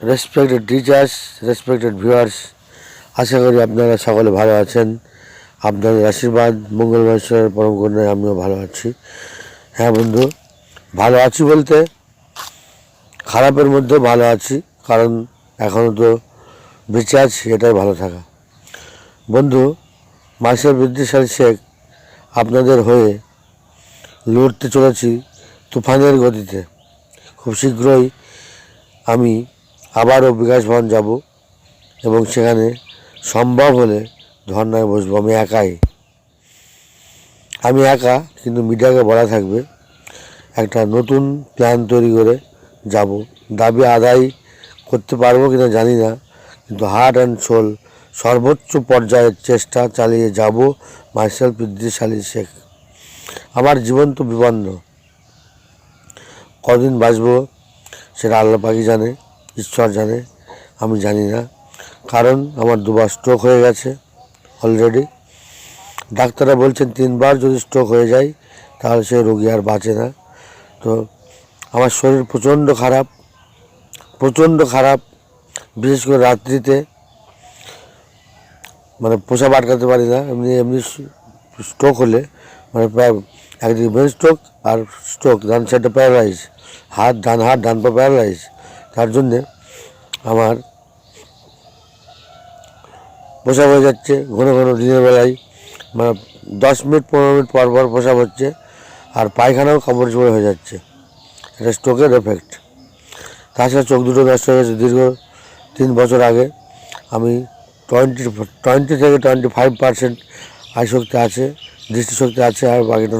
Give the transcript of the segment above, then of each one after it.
Respected teachers respected viewers আশা করি আপনারা সকলে ভালো আছেন। আপনাদের আশীর্বাদ মঙ্গলবাসের পরম করুণায় আমিও ভালো আছি। হ্যাঁ বন্ধু, ভালো আছি বলতে খারাপের মধ্যে ভালো আছি, কারণ এখনও তো বেঁচে আছি, এটাই ভালো থাকা। বন্ধু, মাসের বিদ্যাসারী শেখ, আপনাদের হয়ে লড়তে চলেছি তুফানের গতিতে। খুব শীঘ্রই আমি আবারও বিকাশ ভবন যাব এবং সেখানে সম্ভব হলে ধর্নায় বসবো। আমি একাই। আমি একা, কিন্তু মিডিয়াকে বলা থাকবে, একটা নতুন প্ল্যান তৈরি করে যাব। দাবি আদায় করতে পারব কিনা জানি না, কিন্তু হার্ট অ্যান্ড সোল সর্বোচ্চ পর্যায়ের চেষ্টা চালিয়ে যাব মার্শাল বিদ্যাশালী শেখ। আমার জীবন তো বিপন্ন কদিন বাঁচবো সেটা আল্লাহ পাখি জানে। ঈশ্বর জানে, আমি জানি না। কারণ আমার দুবার স্ট্রোক হয়ে গেছে অলরেডি ডাক্তাররা বলছেন তিনবার যদি স্ট্রোক হয়ে যায়, তাহলে সে রোগী আর বাঁচে না। তো আমার শরীর প্রচণ্ড খারাপ প্রচণ্ড খারাপ। বিশেষ করে রাত্রিতে মানে পোষা আটকাতে পারি না, এমনি এমনি স্ট্রোক হলে মানে প্রায় একদিকে ব্রেন স্ট্রোক আর স্ট্রোক ডান সাইডটা প্যারালাইজ হাত, ডান হাত, ডান পা প্যারালাইজ তার জন্যে আমার পোশাক হয়ে যাচ্ছে, ঘন ঘন দিনের বেলায় মানে দশ মিনিট, পনেরো মিনিট পর পর পোশাক হচ্ছে, আর পায়খানাও কাপড় চোপড় হয়ে যাচ্ছে। এটা স্ট্রোকের এফেক্ট তাছাড়া চোখ দুটো নষ্ট হয়ে গেছে দীর্ঘ তিন বছর আগে। আমি টোয়েন্টি টোয়েন্টি থেকে টোয়েন্টি ফাইভ পার্সেন্ট আয় শক্তি আছে দৃষ্টিশক্তি আছে, আর বাকিটা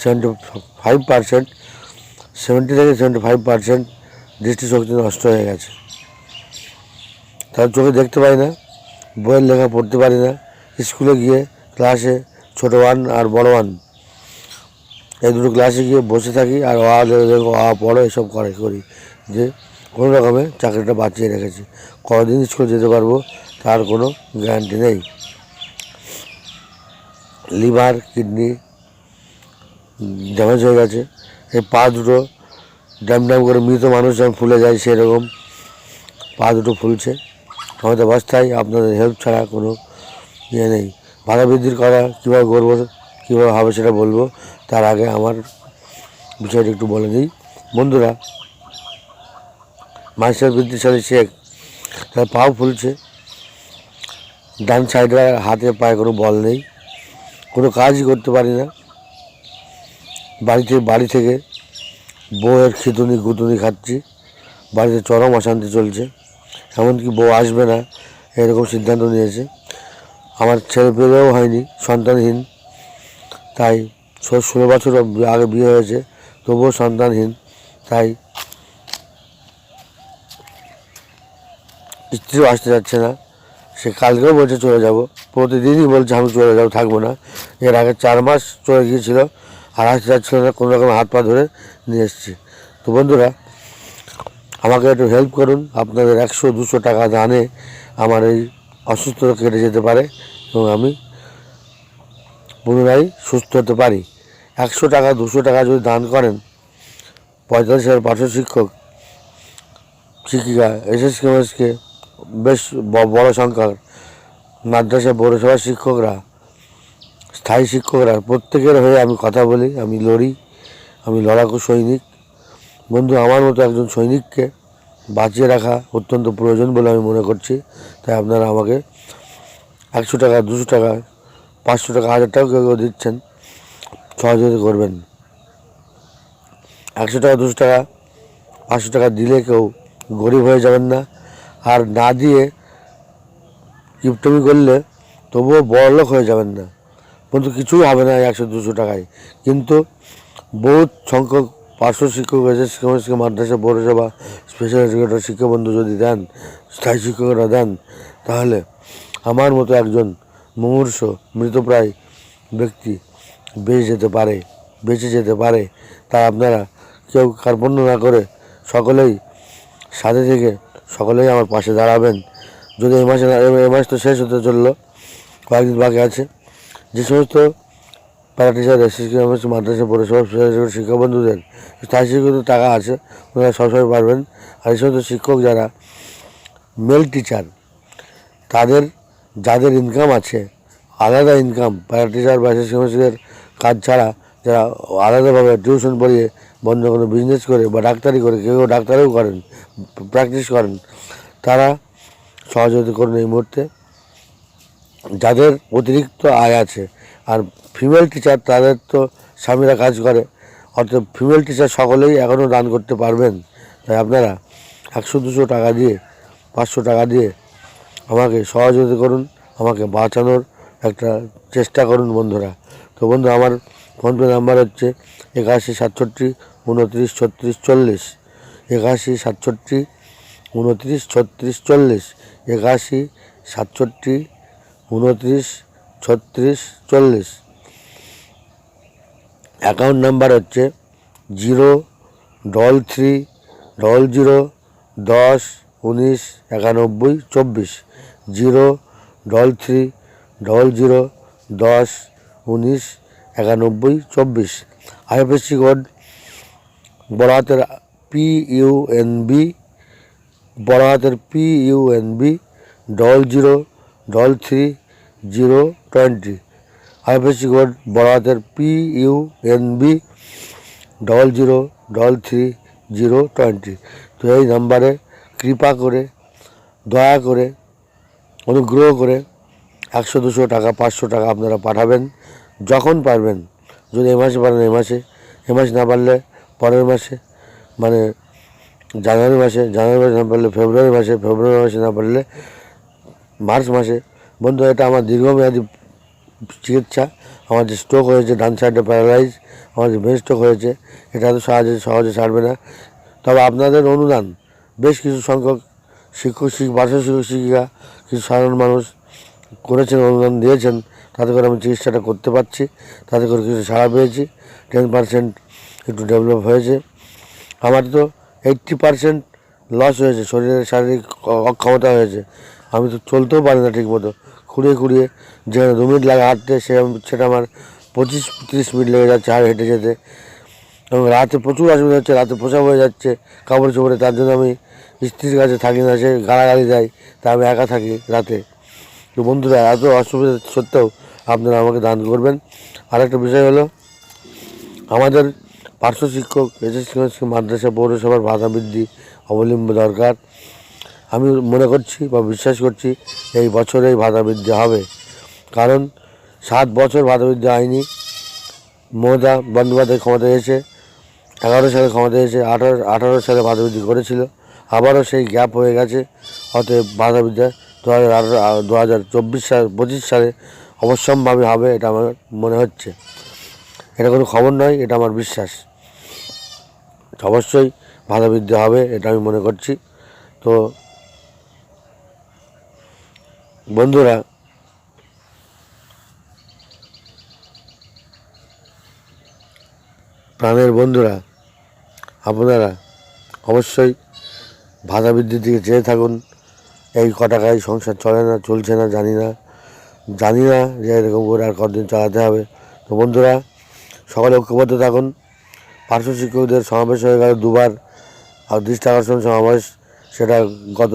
সেভেন্টি ফাইভ পার্সেন্ট, সেভেন্টি থেকে সেভেন্টি ফাইভ পার্সেন্ট দৃষ্টিশক্তি নষ্ট হয়ে গেছে। তার চোখে দেখতে পাই না, বইয়ের লেখা পড়তে পারি না, স্কুলে গিয়ে ক্লাসে ছোটো ওয়ান আর বড় ওয়ান এই দুটো ক্লাসে গিয়ে বসে থাকি আর আ দেখো আ, পড়ো, এসব করে, করি। যে কোনো রকমে চাকরিটা বাঁচিয়ে রেখেছি। কদিন স্কুলে যেতে পারব তার কোনো গ্যারান্টি নেই। লিভার, কিডনি ড্যামেজ হয়ে গেছে। এই পা দুটো ড্যাম ড্যাম করে মৃত মানুষ যেমন ফুলে যায় সেরকম। পা দুটো ফুলছে। আমাদের অবস্থায় আপনাদের হেল্প ছাড়া কোনো ইয়ে নেই। বাধা বৃদ্ধির করা কীভাবে করব, কীভাবে হবে সেটা বলব। তার আগে আমার বিষয়টা একটু বলে দিই। বন্ধুরা মাস্টার বৃদ্ধিশালী শেখ, তার পাও ফুলছে। ডান সাইডে হাতে পায়ে কোনো বল নেই। কোনো কাজই করতে পারি না। বাড়িতে, বাড়ি থেকে বউয়ের খিতুনি গুতুনি খাচ্ছি, বাড়িতে চরম অশান্তি চলছে, এমনকি বউ আসবে না, এরকম সিদ্ধান্ত নিয়েছে। আমার ছেলে পেলেও হয়নি, সন্তানহীন, তাই ষোলো বছর আগে বিয়ে হয়েছে, তবুও সন্তানহীন, তাই স্ত্রীও আসতে যাচ্ছে না, সে কালকেও বলছে চলে যাব, প্রতিদিনই বলছে আমি চলে যাব, থাকব না। এর আগে চার মাস চলে গিয়েছিল আর আসতে যাচ্ছিল না, কোনো রকম হাত পা ধরে নিয়ে এসেছি। তো বন্ধুরা, আমাকে একটু হেল্প করুন। আপনাদের একশো, দুশো টাকা দানে আমার এই অসুস্থতা কেটে যেতে পারে এবং আমি পুনরায় সুস্থ হতে পারি। একশো টাকা, দুশো টাকা যদি দান করেন, পঁয়তাল্লিশ হাজার পাঁচশো শিক্ষক, শিক্ষিকা এসএস কেমএসকে বেশ বড় সংখ্যার মাদ্রাসা পৌরসভার শিক্ষকরা স্থায়ী শিক্ষকরা, প্রত্যেকের হয়ে আমি কথা বলি, আমি লড়ি, আমি লড়াকু সৈনিক। বন্ধু, আমার মতো একজন সৈনিককে বাঁচিয়ে রাখা অত্যন্ত প্রয়োজন বলে আমি মনে করছি। তাই আপনারা আমাকে একশো টাকা, দুশো টাকা, পাঁচশো টাকা, হাজার টাকা কেউ কেউ দিচ্ছেন। সহযোগিতা করবেন। একশো টাকা, দুশো টাকা, পাঁচশো টাকা দিলে কেউ গরিব হয়ে যাবেন না। আর না দিয়ে কিপটমি করলে তবুও বড়লোক হয়ে যাবেন না। কিন্তু কিছুই হবে না একশো, দুশো টাকায়। কিন্তু বহুত সংখ্যক পার্শ্ব শিক্ষক এসে শিক্ষক মাদ্রাসা, পৌরসভা স্পেশাল এডুকেটর শিক্ষাবন্ধু যদি দেন, স্থায়ী শিক্ষকরা দেন, তাহলে আমার মতো একজন মুমূর্ষ, মৃতপ্রায় ব্যক্তি বেঁচে যেতে পারে, বেঁচে যেতে পারে। তা আপনারা কেউ কার্পণ্য না করে সকলেই সাথে থেকে সকলেই আমার পাশে দাঁড়াবেন। যদি এই মাসে এই মাস তো শেষ হতে চলল, কয়েকদিন বাকি আছে। যে সমস্ত প্যারা টিচার এসএসসি মাদ্রাসা স্পেশাল শিক্ষক বন্ধুদের স্থায়ী শিক্ষকদের টাকা আছে, ওনারা সবসময় পারবেন। আর এই সমস্ত শিক্ষক যারা মেল টিচার, তাদের যাদের ইনকাম আছে, আলাদা ইনকাম প্যারা টিচার বা শিক্ষকের কাজ ছাড়া যারা আলাদাভাবে টিউশন পড়িয়ে বন্ধ কোনো বিজনেস করে বা ডাক্তারি করে, কেউ কেউ ডাক্তারিও করেন প্র্যাকটিস করেন, তারা সহযোগিতা করুন এই মুহূর্তে। যাদের অতিরিক্ত আয় আছে, আর ফিমেল টিচার তাদের তো স্বামীরা কাজ করে, অর্থাৎ ফিমেল টিচার সকলেই এখনও দান করতে পারবেন। তাই আপনারা একশো, দুশো টাকা দিয়ে, পাঁচশো টাকা দিয়ে আমাকে সহযোগিতা করুন, আমাকে বাঁচানোর একটা চেষ্টা করুন বন্ধুরা। তো বন্ধু, আমার ফোনপে নাম্বার হচ্ছে একাশি, সাতষট্টি, উনত্রিশ, ছত্রিশ, চল্লিশ। একাশি, সাতষট্টি, উনত্রিশ, ছত্রিশ, চল্লিশ। একাশি, সাতষট্টি উনত্রিশ ছত্রিশ, চল্লিশ। অ্যাকাউন্ট নাম্বার হচ্ছে zero, double three, double zero, দশ, উনিশ, একানব্বই, চব্বিশ। Zero, double three, double zero, দশ, উনিশ, একানব্বই, চব্বিশ। আইএফএসসি কোড বড় হাতের পি ইউ এন বি বড় হাতের P U N B double zero, double three zero twenty IFSC code বড় হাতের P U N B double zero double three zero twenty তো এই নাম্বারে কৃপা করে, দয়া করে, অনুগ্রহ করে একশো দুশো টাকা, পাঁচশো টাকা আপনারা পাঠাবেন, যখন পারবেন। যদি এ মাসে পারেন, এ মাসে। এ মাস না পারলে পরের মাসে মানে জানুয়ারি মাসে জানুয়ারি মাসে না পারলে ফেব্রুয়ারি মাসে ফেব্রুয়ারি মাসে না পারলে মার্চ মাসে বন্ধু, এটা আমার দীর্ঘমেয়াদী চিকিৎসা। আমার যে স্ট্রোক হয়েছে, ডান সাইডে প্যারালাইজ আমার যে ব্রেন স্ট্রোক হয়েছে, এটা তো সহজে সহজে ছাড়বে না। তবে আপনাদের অনুদান, বেশ কিছু সংখ্যক শিক্ষক পার্শ্ব শিক্ষক শিক্ষিকা, কিছু সাধারণ মানুষ করেছেন, অনুদান দিয়েছেন। তাতে করে আমি চিকিৎসাটা করতে পারছি, তাতে করে কিছু ছাড়া পেয়েছি। টেন পার্সেন্ট একটু ডেভেলপ হয়েছে। আমার তো এইট্টি পার্সেন্ট লস হয়েছে, শরীরের শারীরিক অক্ষমতা হয়েছে। আমি তো চলতেও পারি না ঠিক মতো খুঁড়িয়ে খুঁড়িয়ে যেখানে দু মিনিট লাগে হাঁটতে সে সেটা আমার পঁচিশ, তিরিশ মিনিট লেগে যাচ্ছে আর হেঁটে যেতে। এবং রাতে প্রচুর অসুবিধা হচ্ছে, রাতে পোষা হয়ে যাচ্ছে, কাপড় চোপড়ে, তার জন্য আমি স্ত্রীর কাছে থাকি না, সে গালাগালি দেয়, তা আমি একা থাকি রাতে। তো বন্ধুরা, এত অসুবিধা সত্ত্বেও আপনারা আমাকে দান করবেন। আরেকটা বিষয় হলো, আমাদের পার্শ্ব শিক্ষক এসএসসি মাদ্রাসা, পৌরসভার ভাতা বৃদ্ধি অবলম্ব দরকার। আমি মনে করছি বা বিশ্বাস করছি এই বছরেই ভাতা বৃদ্ধি হবে। কারণ সাত বছর ভাতা বৃদ্ধি হয়নি। মমতা বন্দ্যোপাধ্যায় ক্ষমতায় এসে, এগারো সালে ক্ষমতায় এসে আঠারো আঠারো সালে ভাতা বৃদ্ধি করেছিল। আবারও সেই গ্যাপ হয়ে গেছে। অতএব ভাতা দু হাজার আঠারো দু হাজার চব্বিশ সাল, পঁচিশ সালে অবশ্যম্ভাবী হবে এটা আমার মনে হচ্ছে। এটা কোনো খবর নয়, এটা আমার বিশ্বাস। অবশ্যই ভাতা বৃদ্ধি হবে এটা আমি মনে করছি। তো বন্ধুরা, প্রাণের বন্ধুরা, আপনারা অবশ্যই ভাতা বৃদ্ধির দিকে চেয়ে থাকুন। এই ক টাকায় সংসার চলে না, চলছে না, জানি না। জানি না যে এরকম করে আর কতদিন চালাতে হবে। তো বন্ধুরা, সকলে ঐক্যবদ্ধ থাকুন। পার্শ্ব শিক্ষকদের সমাবেশ হয়ে গেল দুবার। আর দৃষ্টি আকর্ষণ সমাবেশ, সেটা গত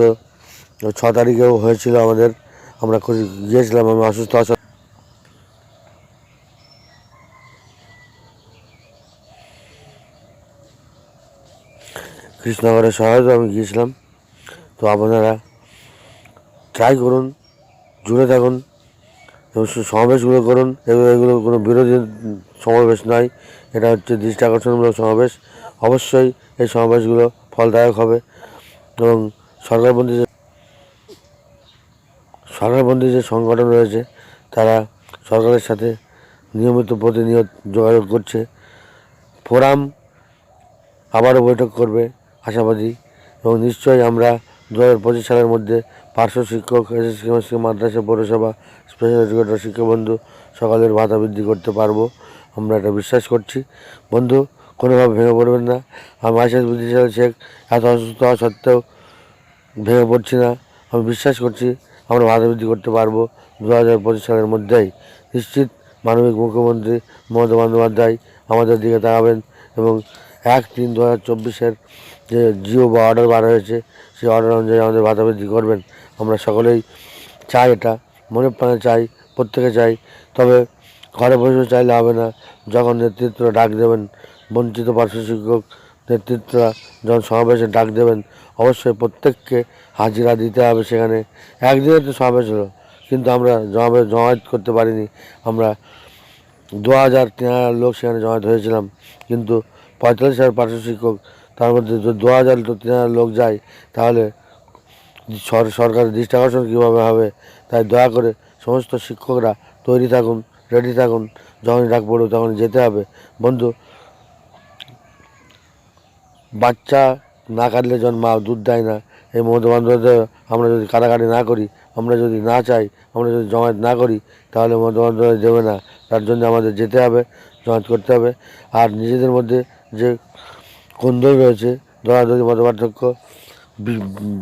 ছ তারিখেও হয়েছিল আমাদের। আমরা গিয়েছিলাম, আমি অসুস্থ আস কৃষ্ণনগরের সহায়তা আমি গিয়েছিলাম। তো আপনারা ট্রাই করুন, জুড়ে থাকুন, এবং সমাবেশগুলো করুন। এগুলো এগুলো কোনো বিরোধী সমাবেশ নয়, এটা হচ্ছে দৃষ্টি আকর্ষণমূলক সমাবেশ। অবশ্যই এই সমাবেশগুলো ফলদায়ক হবে, এবং সরকারবন্দি যে যে সংগঠন রয়েছে, তারা সরকারের সাথে নিয়মিত প্রতিনিয়ত যোগাযোগ করছে। ফোরাম আবারও বৈঠক করবে আশাবাদী এবং নিশ্চয়ই আমরা দু হাজার পঁচিশ সালের মধ্যে পার্শ্ব শিক্ষক মাদ্রাসা, পৌরসভা স্পেশাল এডুকেটর শিক্ষাবন্ধু সকলের ভাতা বৃদ্ধি করতে পারব আমরা এটা বিশ্বাস করছি। বন্ধু, কোনোভাবে ভেঙে পড়বেন না। আমি আশাস বুদ্ধিশাল শেখ, এত অসুস্থ হওয়া সত্ত্বেও ভেঙে পড়ছি না। আমি বিশ্বাস করছি আমরা ভাতা বৃদ্ধি করতে পারব। দু হাজার পঁচিশ সালের মধ্যেই নিশ্চিত মানবিক মুখ্যমন্ত্রী মমতা বন্দ্যোপাধ্যায় আমাদের দিকে তাকাবেন এবং এক তিন দু হাজার চব্বিশের যে জিও বা অর্ডার বার হয়েছে, সেই অর্ডার অনুযায়ী আমাদের ভাতা বৃদ্ধি করবেন। আমরা সকলেই চাই এটা, মনে প্রাণে চাই, প্রত্যেকে চাই। তবে ঘরে বসে চাইলে হবে না। যখন নেতৃত্বরা ডাক দেবেন, বঞ্চিত পার্শ্ব শিক্ষক নেতৃত্বরা যখন সমাবেশে ডাক দেবেন, অবশ্যই প্রত্যেককে হাজিরা দিতে হবে সেখানে। একদিনে তো সমাবেশ হলো, কিন্তু আমরা জমাবে জমায়েত করতে পারিনি। আমরা দু হাজার তিন হাজার লোক সেখানে জমায়েত হয়েছিলাম, কিন্তু পঁয়তাল্লিশ হাজার পার্শ্ব শিক্ষক, তার মধ্যে যদি দু হাজার তো তিন হাজার লোক যায়, তাহলে সরকারের দৃষ্টি আকর্ষণ কীভাবে হবে? তাই দয়া করে সমস্ত শিক্ষকরা তৈরি থাকুন, রেডি থাকুন, যখনই ডাক পড়বে তখন যেতে হবে। বন্ধু বাচ্চা না কাটলে যখন মা দুধ দেয় না। এই মমতা বন্দ্যোপাধ্যায়, আমরা যদি কাটাকাটি না করি, আমরা যদি না চাই, আমরা যদি জমায়েত না করি, তাহলে বন্দ্যোপাধ্যায় দেবে না। তার জন্য আমাদের যেতে হবে, জমায়েত করতে হবে। আর নিজেদের মধ্যে যে কোন্দল রয়েছে দরাদরি মতপার্থক্য, বি-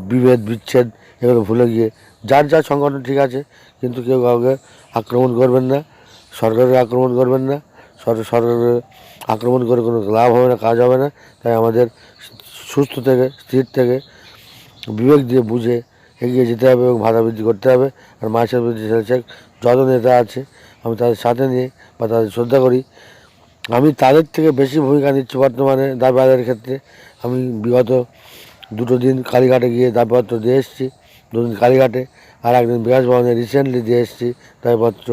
বিভেদ, বিচ্ছেদ, এগুলো ভুলে গিয়ে যার যার সংগঠন ঠিক আছে, কিন্তু কেউ কাউকে আক্রমণ করবেন না, সরকারকে আক্রমণ করবেন না, সর- সরকারকে আক্রমণ করে কোনো লাভ হবে না, কাজ হবে না। তাই আমাদের সুস্থ থেকে, স্থির থেকে বিবেক দিয়ে বুঝে এগিয়ে যেতে হবে এবং ভাতা বৃদ্ধি করতে হবে। আর মাছের বৃদ্ধি যত নেতা আছে, আমি তাদের সাথে নিয়ে বা তাদের শ্রদ্ধা করি। আমি তাদের থেকে বেশি ভূমিকা নিচ্ছি বর্তমানে দাবি আদায়ের ক্ষেত্রে। আমি বিগত দুটো দিন কালীঘাটে গিয়ে দাবিপত্র দিয়ে এসেছি। দুদিন কালীঘাটে, আর একদিন বিকাশ ভবনে রিসেন্টলি দিয়ে এসেছি দায়পত্র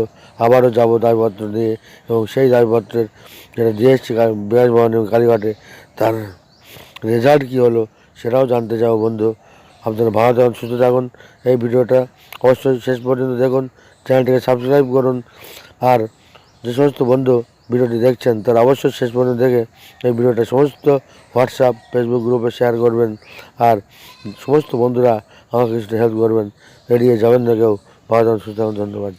আবারও যাব দায়পত্র নিয়ে। এবং সেই দাবিপত্রের যেটা দিয়ে এসেছি বিকাশ ভবনে কালীঘাটে, তার রেজাল্ট কী হলো সেটাও জানতে চাও বন্ধু। আপনারা ভালো থাকুন, সুস্থ থাকুন। এই ভিডিওটা অবশ্যই শেষ পর্যন্ত দেখুন। চ্যানেলটিকে সাবস্ক্রাইব করুন। আর যে সমস্ত বন্ধু ভিডিওটি দেখছেন তারা অবশ্যই শেষ পর্যন্ত দেখে এই ভিডিওটা সমস্ত হোয়াটসঅ্যাপ, ফেসবুক গ্রুপে শেয়ার করবেন আর সমস্ত বন্ধুরা আমাকে কিছুটা হেল্প করবেন। এড়িয়ে যাবেন না কেউ। ভালো সুস্থ ধন্যবাদ।